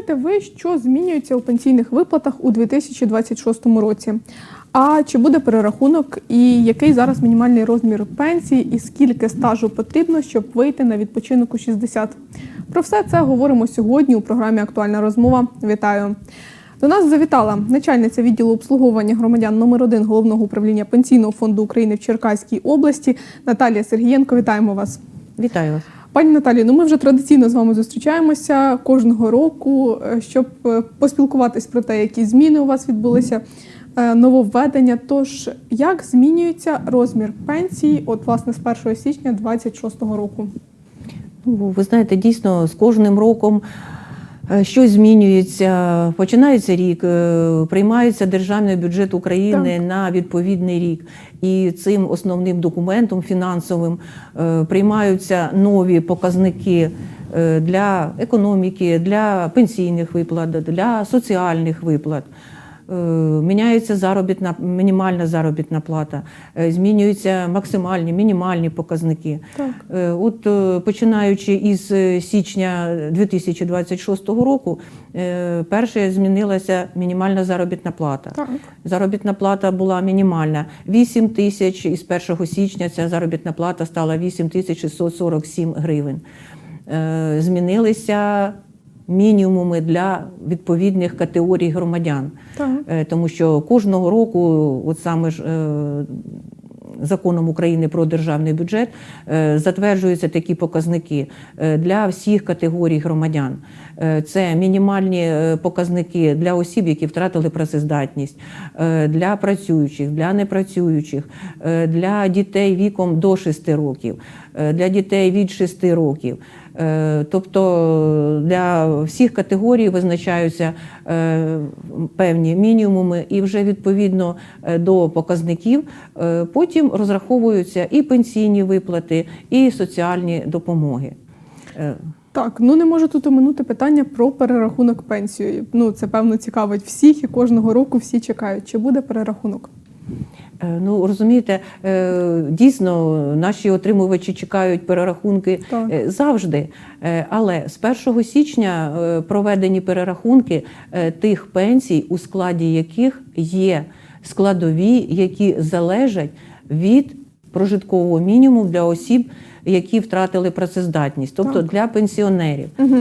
знаєте ви, що змінюється у пенсійних виплатах у 2026 році? А чи буде перерахунок, і який зараз мінімальний розмір пенсії, і скільки стажу потрібно, щоб вийти на відпочинок у 60? Про все це говоримо сьогодні у програмі Актуальна розмова. Вітаю! До нас завітала начальниця відділу обслуговування громадян номер 1 головного управління пенсійного фонду України в Черкаській області Наталія Сергієнко. Вітаємо вас. Вітаю вас. Пані Наталі, ну ми вже традиційно з вами зустрічаємося кожного року, е, щоб е, поспілкуватись про те, які зміни у вас відбулися, е, нововведення. Тож як змінюється розмір пенсії, от власне з 1 січня 2026 року? Ну, ви знаєте, дійсно з кожним роком щось змінюється. Починається рік, е, приймається державний бюджет України Так. на відповідний рік. І цим основним документом фінансовим е, приймаються нові показники е, для економіки, для пенсійних виплат, для соціальних виплат. Е, Міняється заробітна мінімальна заробітна плата, е, змінюються максимальні, мінімальні показники. Так. Е, От починаючи із січня 2026 року, перше змінилася мінімальна заробітна плата. Так. Заробітна плата була мінімальна 8 тисяч, і з 1 січня ця заробітна плата стала 8 тисяч 647 гривень. Змінилися мінімуми для відповідних категорій громадян. Так. Е, тому що кожного року, от саме ж е, законом України про державний бюджет, е, затверджуються такі показники для всіх категорій громадян. Це мінімальні показники для осіб, які втратили працездатність, для працюючих, для непрацюючих, для дітей віком до 6 років, для дітей від 6 років. Е, Тобто для всіх категорій визначаються е, певні мінімуми, і вже відповідно е, до показників е, потім розраховуються і пенсійні виплати, і соціальні допомоги. Е, Так, ну не можу тут оминути питання про перерахунок пенсії. Ну це певно цікавить всіх, і кожного року всі чекають, чи буде перерахунок. Е, Ну розумієте, е, дійсно наші отримувачі чекають перерахунки Так. е, завжди. Але з 1 січня проведені перерахунки тих пенсій, у складі яких є складові, які залежать від прожиткового мінімуму для осіб, які втратили працездатність, тобто Так. для пенсіонерів. Угу.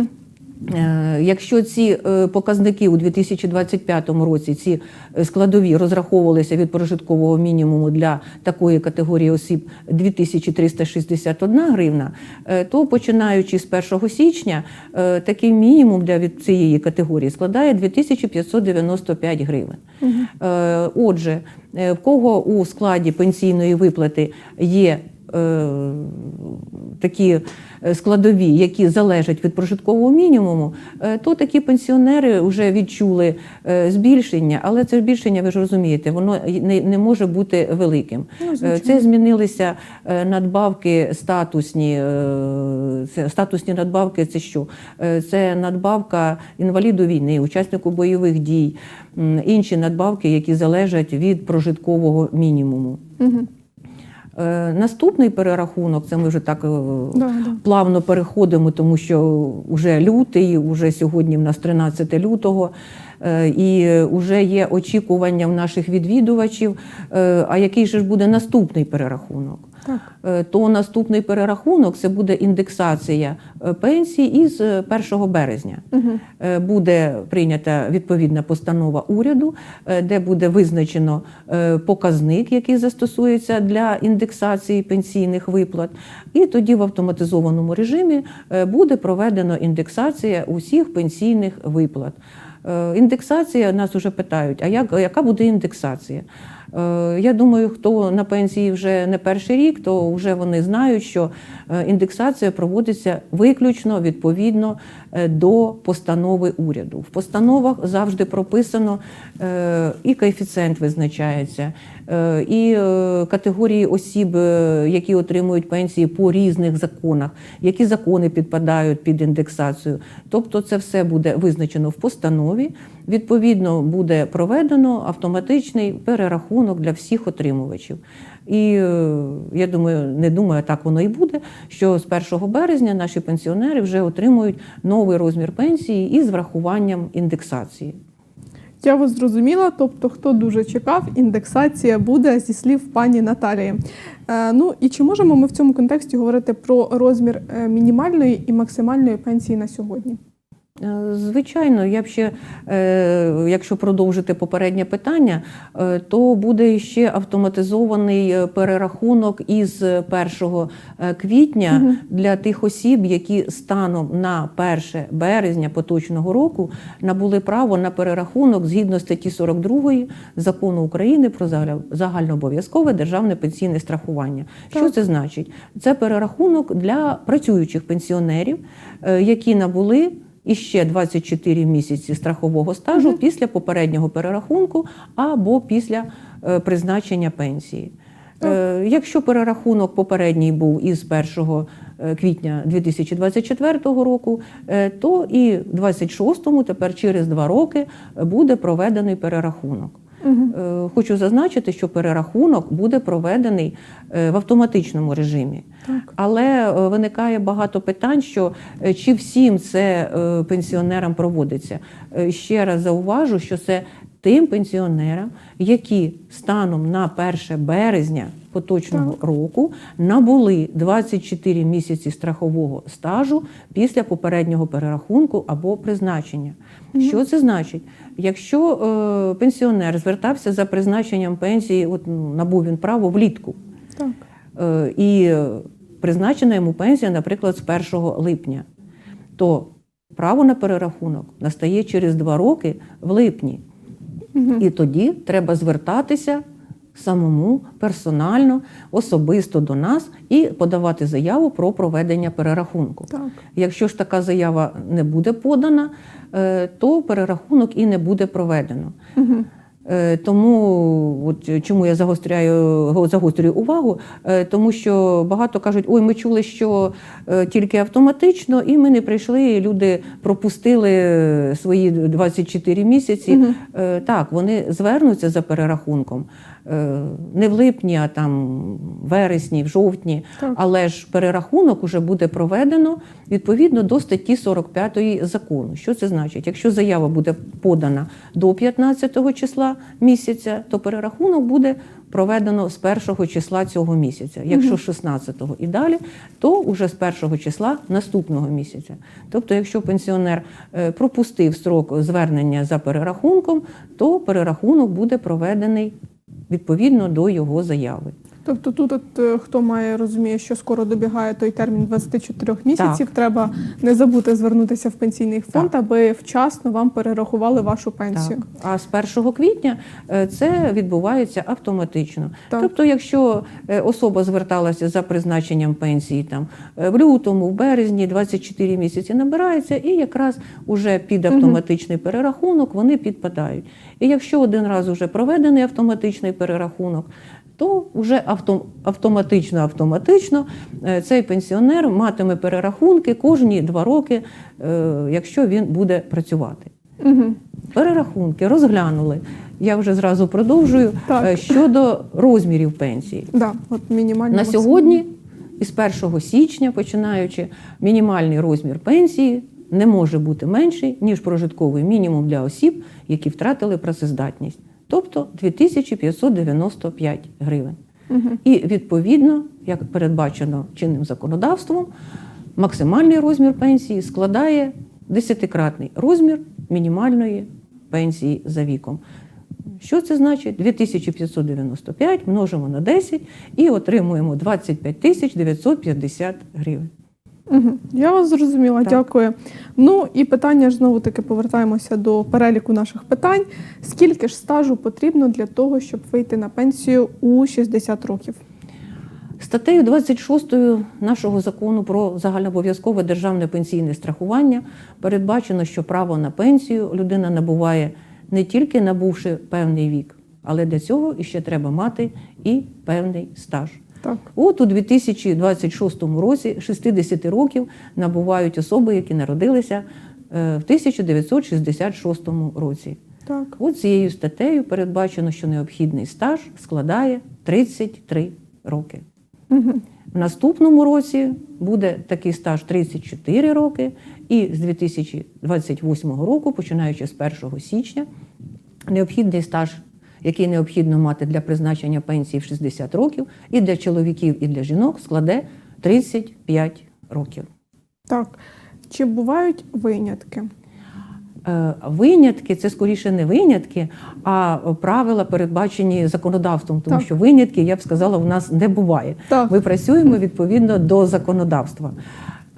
Е, Якщо ці е, показники у 2025 році, ці е, складові розраховувалися від прожиткового мінімуму для такої категорії осіб 2361 гривна, то починаючи з 1 січня такий мінімум для від цієї категорії складає 2595 гривень. Е, Отже, в кого у складі пенсійної виплати є такі е, складові, які залежать від прожиткового мінімуму, е, то такі пенсіонери вже відчули е, збільшення, але це збільшення, ви ж розумієте, воно не, не може бути великим. Ну, Е. Це змінилися е, надбавки статусні. е, Це статусні надбавки це що? Е, Це надбавка інваліду війни, учаснику бойових дій, інші надбавки, які залежать від прожиткового мінімуму. Угу. Е, Наступний перерахунок, це ми вже так е, Да, плавно переходимо, тому що вже лютий, вже сьогодні в нас 13 лютого, е, і вже є очікування в наших відвідувачів. А який же ж буде наступний перерахунок? Так. Е, То наступний перерахунок це буде індексація е, пенсій із е, 1 березня. Угу. Е, Буде прийнята відповідна постанова уряду, е, де буде визначено е, показник, який застосується для індексації пенсійних виплат. І тоді в автоматизованому режимі е, буде проведено індексація усіх пенсійних виплат. Е, Індексація нас вже питають: а як, яка буде індексація? Е, Я думаю, хто на пенсії вже не перший рік, то вже вони знають, що е, індексація проводиться виключно відповідно до постанови уряду. В постановах завжди прописано і коефіцієнт визначається, і е, категорії осіб, е, які отримують пенсії по різних законах, які закони підпадають під індексацію. Тобто, це все буде визначено в постанові. відповідно буде проведено автоматичний перерахунок для всіх отримувачів. І е, я думаю, не думаю, так воно і буде. Що з 1 березня наші пенсіонери вже отримують новий розмір пенсії із врахуванням індексації. Я вас зрозуміла, тобто, хто дуже чекав, індексація буде зі слів пані Наталії. Е, ну і чи можемо ми в цьому контексті говорити про розмір е, мінімальної і максимальної пенсії на сьогодні? Е, Звичайно, я б ще, е, якщо продовжити попереднє питання, е, то буде ще автоматизований перерахунок із 1 е, квітня для тих осіб, які станом на 1 березня поточного року набули право на перерахунок згідно статті 42 закону України про загальнообов'язкове державне пенсійне страхування. Що це значить? Це перерахунок для працюючих пенсіонерів, які набули іще 24 місяці страхового стажу після попереднього перерахунку або після е, призначення пенсії. Е, Якщо перерахунок попередній був із 1 е, квітня 2024 року, е, то і в 26-му, тепер через два роки, буде проведений перерахунок. Е, Хочу зазначити, що перерахунок буде проведений е, в автоматичному режимі. Так. Але е, виникає багато питань, що чи всім це пенсіонерам проводиться. Ще раз зауважу, що це тим пенсіонерам, які станом на 1 березня поточного року набули 24 місяці страхового стажу після попереднього перерахунку або призначення. Що це значить? Якщо е, пенсіонер звертався за призначенням пенсії, от ну, набув він право влітку. Так. Е, і призначена йому пенсія, наприклад, з 1 липня, то право на перерахунок настає через два роки в липні. І тоді треба звертатися самому персонально, особисто до нас і подавати заяву про проведення перерахунку. Так. Якщо ж така заява не буде подана, е, то перерахунок і не буде проведено. Е, Тому от е, чому я загостряю го- загострюю увагу, Е, тому що багато кажуть, ой, ми чули, що е, тільки автоматично, і ми не прийшли. Люди пропустили е, свої 24 місяці. Угу. Так, вони звернуться за перерахунком е, не в липні, а там в вересні, в жовтні. Так. Але ж перерахунок уже буде проведено відповідно до статті 45 закону. Що це значить? Якщо заява буде подана до 15 числа місяця, то перерахунок буде проведено з 1 числа цього місяця. Якщо з 16 і далі, то вже з 1 числа наступного місяця. Тобто, якщо пенсіонер е, пропустив строк звернення за перерахунком, то перерахунок буде проведений відповідно до його заяви. Тобто тут, от, е, хто має розуміє, що скоро добігає той термін 24 місяців, треба не забути звернутися в пенсійний фонд, аби вчасно вам перерахували вашу пенсію. Так. А з 1 квітня е, це відбувається автоматично. Так. Тобто, якщо е, особа зверталася за призначенням пенсії там в лютому, в березні, 24 місяці набирається, і якраз уже під автоматичний перерахунок вони підпадають. І якщо один раз вже проведений автоматичний перерахунок, то вже автоматично автоматично е, цей пенсіонер матиме перерахунки кожні два роки, е, якщо він буде працювати. Угу. Перерахунки розглянули. Я вже зразу продовжую Так. Е, щодо розмірів пенсії. Да, от мінімально На сьогодні, із 1 січня, починаючи, мінімальний розмір пенсії не може бути менший, ніж прожитковий мінімум для осіб, які втратили працездатність, тобто 2595 гривень. І відповідно, як передбачено чинним законодавством, максимальний розмір пенсії складає десятикратний розмір мінімальної пенсії за віком. Що це значить? 2595 множимо на 10 і отримуємо 25 тисяч 950 гривень. Угу. Я вас зрозуміла, Так. дякую. Ну і питання ж знову таки повертаємося до переліку наших питань. Скільки ж стажу потрібно для того, щоб вийти на пенсію у 60 років? Статтею 26 нашого закону про загальнообов'язкове державне пенсійне страхування передбачено, що право на пенсію людина набуває не тільки набувши певний вік, але для цього іще треба мати і певний стаж. Так. От у 2026 році 60 років набувають особи, які народилися е, в 1966 році. Так. От цією статтею передбачено, що необхідний стаж складає 33 роки. Угу. В наступному році буде такий стаж 34 роки, і з 2028 року, починаючи з 1 січня, необхідний стаж, який необхідно мати для призначення пенсії в 60 років, і для чоловіків, і для жінок складе 35 років. Так. Чи бувають винятки? Е, Винятки це скоріше не винятки, а правила передбачені законодавством, тому Так. що винятки, я б сказала, в нас не буває. Так. Ми працюємо відповідно до законодавства.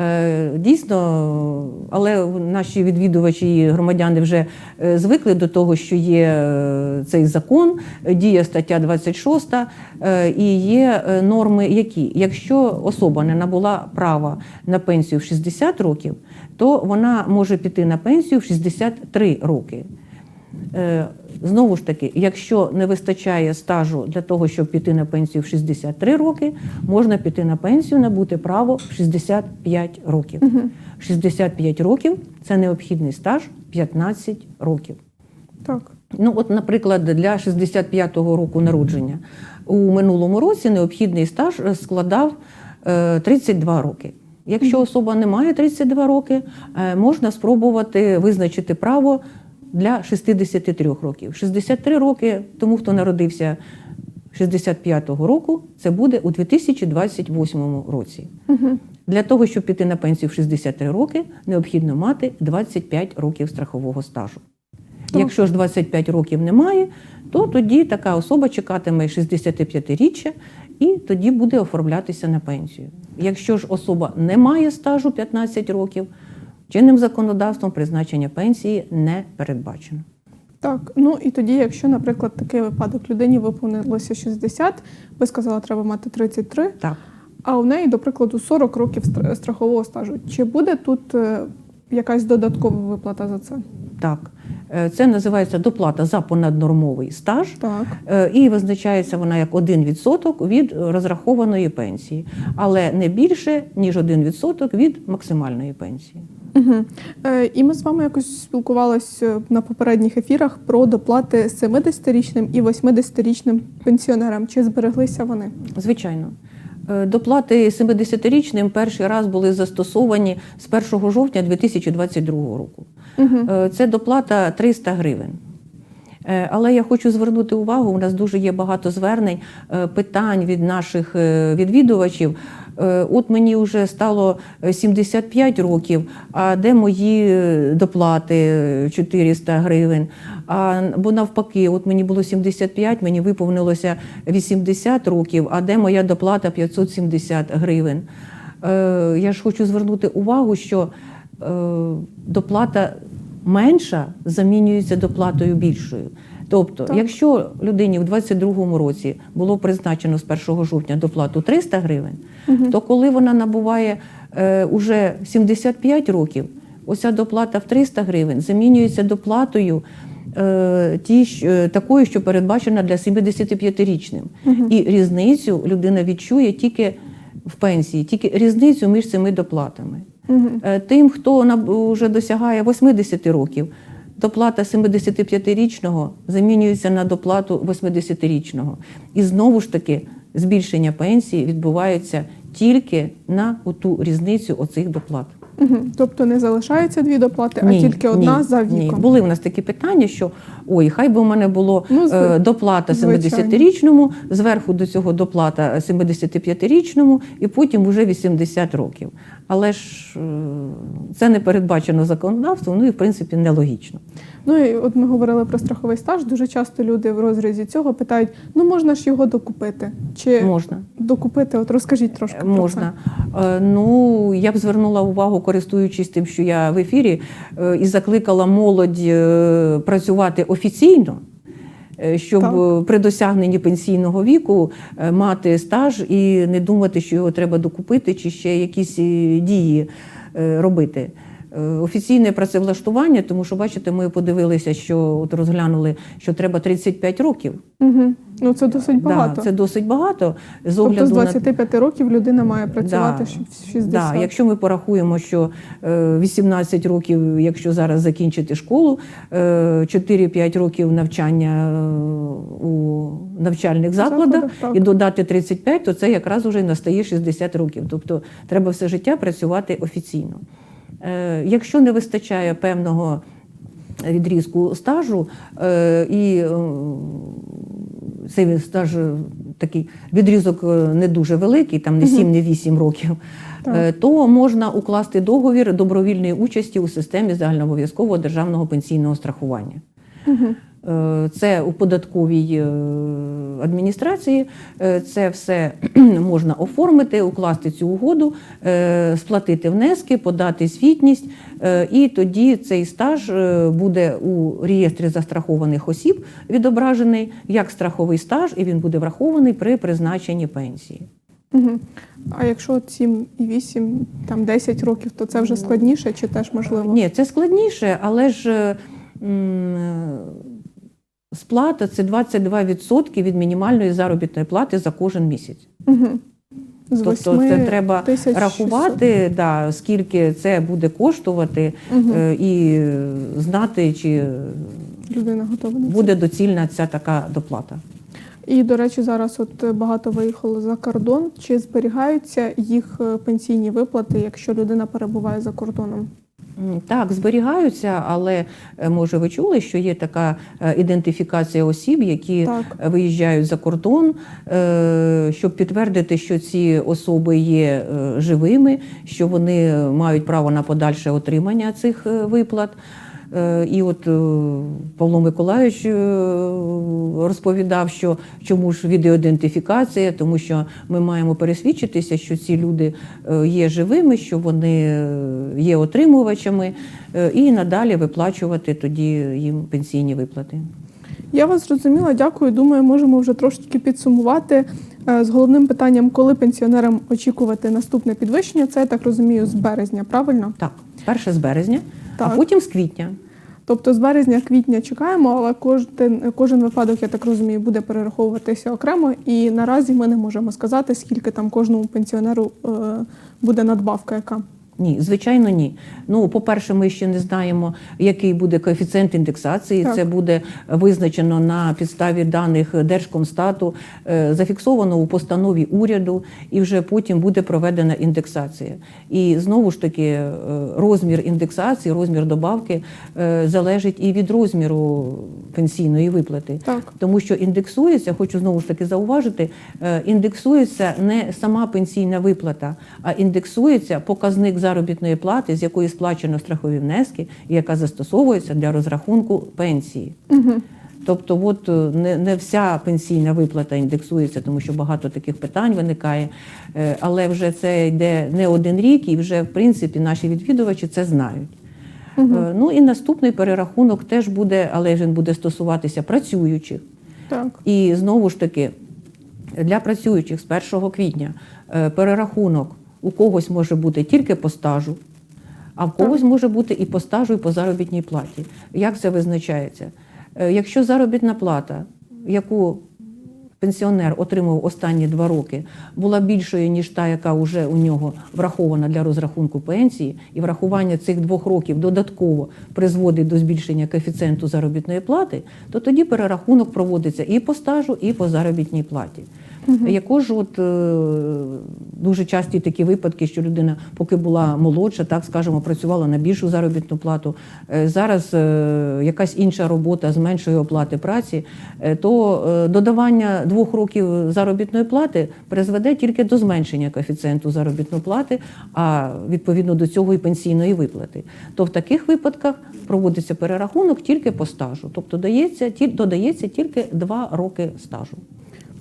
Е, Дійсно, але наші відвідувачі і громадяни вже е, звикли до того, що є е, цей закон, діє стаття 26, е, і є норми, які, якщо особа не набула права на пенсію в 60 років, то вона може піти на пенсію в 63 роки. Е, Знову ж таки, якщо не вистачає стажу для того, щоб піти на пенсію в 63 роки, можна піти на пенсію, набути право в 65 років. 65 років це необхідний стаж 15 років. Так. Ну, от, наприклад, для 65-го року народження у минулому році необхідний стаж е, складав е, 32 роки. Якщо особа не має 32 роки, е, можна спробувати визначити право для 63 років. 63 роки тому, хто народився 65-го року, це буде у 2028 році. Для того, щоб піти на пенсію в 63 роки, необхідно мати 25 років страхового стажу. Якщо ж 25 років немає, то тоді така особа чекатиме 65-річчя і тоді буде оформлятися на пенсію. Якщо ж особа не має стажу 15 років, чинним законодавством призначення пенсії не передбачено. Так, ну і тоді, якщо, наприклад, такий випадок людині виповнилося 60, ви сказали, треба мати 33, Так. а у неї, до прикладу, 40 років страхового стажу. Чи буде тут е, якась додаткова виплата за це? Так, Е, це називається доплата за понаднормовий стаж. Так. Е, І визначається вона як 1% від розрахованої пенсії, але не більше, ніж 1% від максимальної пенсії. Угу. Е, і ми з вами якось спілкувалися на попередніх ефірах про доплати 70-річним і 80-річним пенсіонерам. Чи збереглися вони? Звичайно. Е, Доплати 70-річним перший раз були застосовані з 1 жовтня 2022 року. Е, Це доплата 300 гривень. Е, Але я хочу звернути увагу, у нас дуже є багато звернень, е, питань від наших е, відвідувачів. Е, От мені вже стало е, 75 років, а де мої е, доплати е, 400 гривень? А, бо навпаки, от мені було 75, мені виповнилося 80 років, а де моя доплата 570 гривень? Е, Я ж хочу звернути увагу, що е, доплата менша замінюється доплатою більшою. Тобто, Так. якщо людині в 2022 році було призначено з 1 жовтня доплату 300 гривень, то коли вона набуває е, уже 75 років, оця доплата в 300 гривень замінюється доплатою е, ті, ж, е, такою, що передбачена для 75-річним. І різницю людина відчує тільки в пенсії, тільки різницю між цими доплатами. Е, Тим, хто вже досягає 80 років, доплата 75-річного замінюється на доплату 80-річного. І знову ж таки збільшення пенсії відбувається тільки на ту різницю оцих доплат. Угу. Тобто не залишається дві доплати, а тільки одна ні, за Ні. віком. Були в нас такі питання, що ой, хай би у мене було Ну, е, доплата 70-річному, зверху до цього доплата 75-річному, і потім вже 80 років. Але ж е, це не передбачено законодавством, ну і в принципі нелогічно. Ну і от ми говорили про страховий стаж. Дуже часто люди в розрізі цього питають: ну можна ж його докупити? Чи Можна. докупити? От розкажіть трошки про Можна. Е, Ну, я б звернула увагу, користуючись тим, що я в ефірі, е, і закликала молодь е, працювати офіційно. е, Щоб Так. при досягненні пенсійного віку мати стаж і не думати, що його треба докупити, чи ще якісь дії робити. Е, офіційне працевлаштування, тому що, бачите, ми подивилися, що от розглянули, що треба 35 років. Угу. Ну це досить багато. Да, це досить багато. З тобто огляду з на 25 років людина має працювати Да. в 60. Да, якщо ми порахуємо, що е, 18 років, якщо зараз закінчити школу, е, 4-5 років навчання е, у навчальних закладах Закладах, так. і додати 35, то це якраз уже настає 60 років. Тобто треба все життя працювати офіційно. Е, Якщо не вистачає певного відрізку стажу е, і цей стаж е, такий відрізок не дуже великий, там не 7, не 8 років, Так. то можна укласти договір добровільної участі у системі загальнообов'язкового державного пенсійного страхування. Е, Це у податковій е, адміністрації. Е, Це все можна оформити, укласти цю угоду, сплатити внески, подати звітність, і тоді цей стаж буде у реєстрі застрахованих осіб відображений як страховий стаж, і він буде врахований при призначенні пенсії. Угу. А якщо от 7 і 8, там 10 років, то це вже складніше чи теж можливо? Ні, це складніше, але ж сплата це 22% від мінімальної заробітної плати за кожен місяць. Угу. З Тобто це треба тисяч рахувати, да, скільки це буде коштувати, е, і е, знати, чи людина готова буде доцільна ця така доплата. І, до речі, зараз от е, багато виїхало за кордон. Чи зберігаються їх е, пенсійні виплати, якщо людина перебуває за кордоном? Так, зберігаються, але е, може ви чули, що є така е, ідентифікація осіб, які Так. е, виїжджають за кордон, щоб підтвердити, що ці особи є живими, що вони мають право на подальше отримання цих виплат. Е, І от е, Павло Миколайович е, розповідав, що чому ж відеоідентифікація, тому що ми маємо пересвідчитися, що ці люди є живими, що вони є отримувачами, і надалі виплачувати тоді їм пенсійні виплати. Я вас зрозуміла, дякую. Думаю, можемо вже трошки підсумувати з головним питанням, коли пенсіонерам очікувати наступне підвищення. Це я так розумію, з березня, правильно? Так, перше з березня, Так. а потім з квітня. Тобто з березня квітня чекаємо, але кожен, кожен випадок, я так розумію, буде перераховуватися окремо. І наразі ми не можемо сказати, скільки там кожному пенсіонеру е, буде надбавка, яка. Ні, звичайно, ні. Ну, по-перше, ми ще не знаємо, який буде коефіцієнт індексації. Так. Це буде визначено на підставі даних Держкомстату, е, зафіксовано у постанові уряду, і вже потім буде проведена індексація. І знову ж таки, е, розмір індексації, розмір добавки е, залежить і від розміру пенсійної виплати. Так. Тому що індексується, хочу знову ж таки зауважити, індексується не сама пенсійна виплата, а індексується показник заробітної плати, з якої сплачено страхові внески, і яка застосовується для розрахунку пенсії. Угу. Тобто, от е, не, не вся пенсійна виплата індексується, тому що багато таких питань виникає. Е, Але вже це йде не один рік, і вже в принципі наші відвідувачі це знають. Е, Ну і наступний перерахунок теж буде, але він буде стосуватися працюючих. Так. І знову ж таки, для працюючих з 1 квітня перерахунок у когось може бути тільки по стажу, а в когось може бути і по стажу, і по заробітній платі. Як це визначається? Е, Якщо заробітна плата, яку пенсіонер отримав останні два роки, була більшою, ніж та, яка вже у нього врахована для розрахунку пенсії, і врахування цих двох років додатково призводить до збільшення коефіцієнту заробітної плати, то тоді перерахунок проводиться і по стажу, і по заробітній платі. Яко ж от е, дуже часті такі випадки, що людина, поки була молодша, так скажемо, працювала на більшу заробітну плату. е, Зараз е, якась інша робота з меншої оплати праці, то додавання двох років заробітної плати призведе тільки до зменшення коефіцієнту заробітної плати, а відповідно до цього і пенсійної виплати. То в таких випадках проводиться перерахунок тільки по стажу, тобто дається, додається тільки два роки стажу.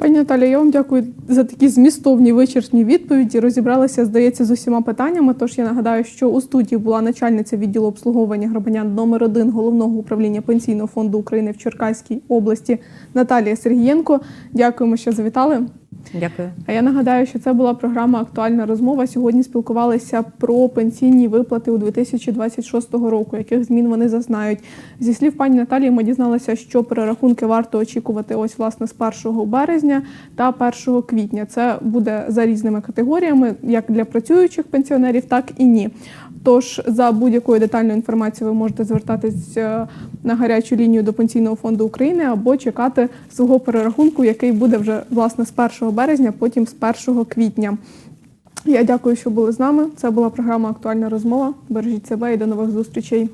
Пані Наталі, я вам дякую за такі змістовні вичерпні відповіді. Розібралися, здається, з усіма питаннями. Тож я нагадаю, що у студії була начальниця відділу обслуговування громадян номер 1 головного управління пенсійного фонду України в Черкаській області Наталія Сергієнко. Дякуємо, що завітали. Дякую. А я нагадаю, що це була програма Актуальна розмова. Сьогодні спілкувалися про пенсійні виплати у 2026 року, яких змін вони зазнають. Зі слів пані Наталії, ми дізналися, що перерахунки варто очікувати ось власне з 1 березня та 1 квітня. Це буде за різними категоріями, як для працюючих пенсіонерів, так і ні. Тож за будь-якою детальною інформацією ви можете звертатись е, на гарячу лінію до Пенсійного фонду України або чекати свого перерахунку, який буде вже власне з 1 березня, потім з 1 квітня. Я дякую, що були з нами. Це була програма Актуальна розмова. Бережіть себе і до нових зустрічей.